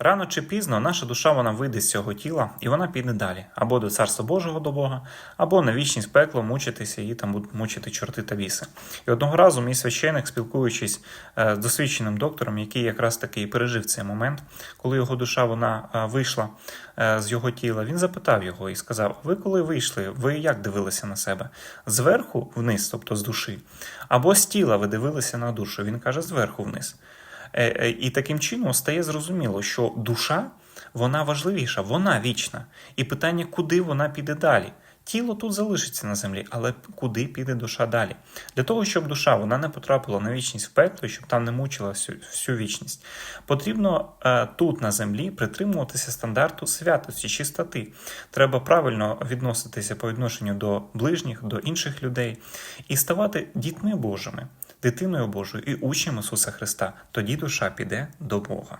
Рано чи пізно наша душа вона вийде з цього тіла і вона піде далі або до царства Божого до Бога, або на вічність пекло мучитися і там будуть мучити чорти та біси. І одного разу мій священик, спілкуючись е, з досвідченим доктором, який якраз таки пережив цей момент, коли його душа вона е, вийшла е, з його тіла, він запитав його і сказав: Ви коли вийшли, ви як дивилися на себе? Зверху вниз, тобто з душі, або з тіла ви дивилися на душу? Він каже, зверху вниз. Е, е, І таким чином стає зрозуміло, що душа вона важливіша, вона вічна. І питання, куди вона піде далі. Тіло тут залишиться на землі, але куди піде душа далі? Для того, щоб душа вона не потрапила на вічність в пекло, щоб там не мучила всю, всю вічність, потрібно е, тут на землі притримуватися стандарту святості, чистоти. Треба правильно відноситися по відношенню до ближніх, до інших людей і ставати дітьми Божими, дитиною Божою і учнем Ісуса Христа. Тоді душа піде до Бога.